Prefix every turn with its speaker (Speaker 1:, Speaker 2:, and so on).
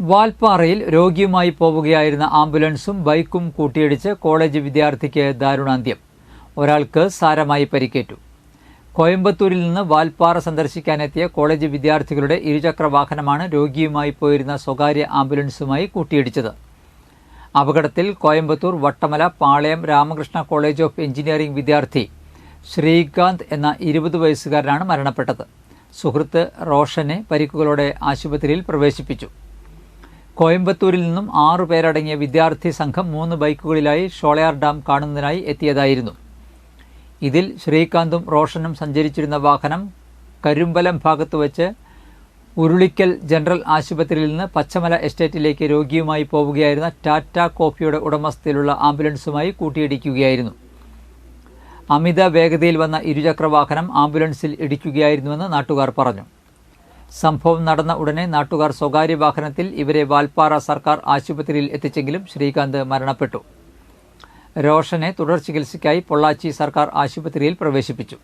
Speaker 1: വാൽപ്പാറയിൽ രോഗിയുമായി പോവുകയായിരുന്ന ആംബുലൻസും ബൈക്കും കൂട്ടിയിടിച്ച് കോളേജ് വിദ്യാർത്ഥിക്ക് ദാരുണാന്ത്യം. ഒരാൾക്ക് സാരമായി പരിക്കേറ്റു. കോയമ്പത്തൂരിൽ നിന്ന് വാൽപ്പാറ സന്ദർശിക്കാനെത്തിയ കോളേജ് വിദ്യാർത്ഥികളുടെ ഇരുചക്ര വാഹനമാണ് രോഗിയുമായി പോയിരുന്ന സ്വകാര്യ ആംബുലൻസുമായി കൂട്ടിയിടിച്ചത്. അപകടത്തിൽ Coimbatore Vattamala Palayam Ramakrishna college of engineering വിദ്യാർത്ഥി ശ്രീകാന്ത് എന്ന ഇരുപത് വയസ്സുകാരനാണ് മരണപ്പെട്ടത്. സുഹൃത്ത് റോഷനെ പരിക്കുകളോടെ ആശുപത്രിയിൽ പ്രവേശിപ്പിച്ചു. കോയമ്പത്തൂരിൽ നിന്നും ആറു പേരടങ്ങിയ വിദ്യാർത്ഥി സംഘം മൂന്ന് ബൈക്കുകളിലായി ഷോളയാർ ഡാം കാണുന്നതിനായി എത്തിയതായിരുന്നു. ഇതിൽ ശ്രീകാന്തും റോഷനും സഞ്ചരിച്ചിരുന്ന വാഹനം കരുമ്പലം ഭാഗത്ത് വച്ച് ഉരുളിക്കൽ ജനറൽ ആശുപത്രിയിൽ നിന്ന് പച്ചമല എസ്റ്റേറ്റിലേക്ക് രോഗിയുമായി പോവുകയായിരുന്ന ടാറ്റ കോഫിയുടെ ഉടമസ്ഥയിലുള്ള ആംബുലൻസുമായി കൂട്ടിയിടിക്കുകയായിരുന്നു. അമിത വേഗതയിൽ വന്ന ഇരുചക്രവാഹനം ആംബുലൻസിൽ ഇടിക്കുകയായിരുന്നുവെന്ന് നാട്ടുകാർ പറഞ്ഞു. സംഭവം നടന്ന ഉടനെ നാട്ടുകാർ സ്വകാര്യ വാഹനത്തിൽ ഇവരെ വാൽപ്പാറ സർക്കാർ ആശുപത്രിയിൽ എത്തിച്ചെങ്കിലും ശ്രീകാന്ത് മരണപ്പെട്ടു. രോഷനെ തുടർ ചികിത്സയ്ക്കായി പൊള്ളാച്ചി സർക്കാർ ആശുപത്രിയിൽ പ്രവേശിപ്പിച്ചു.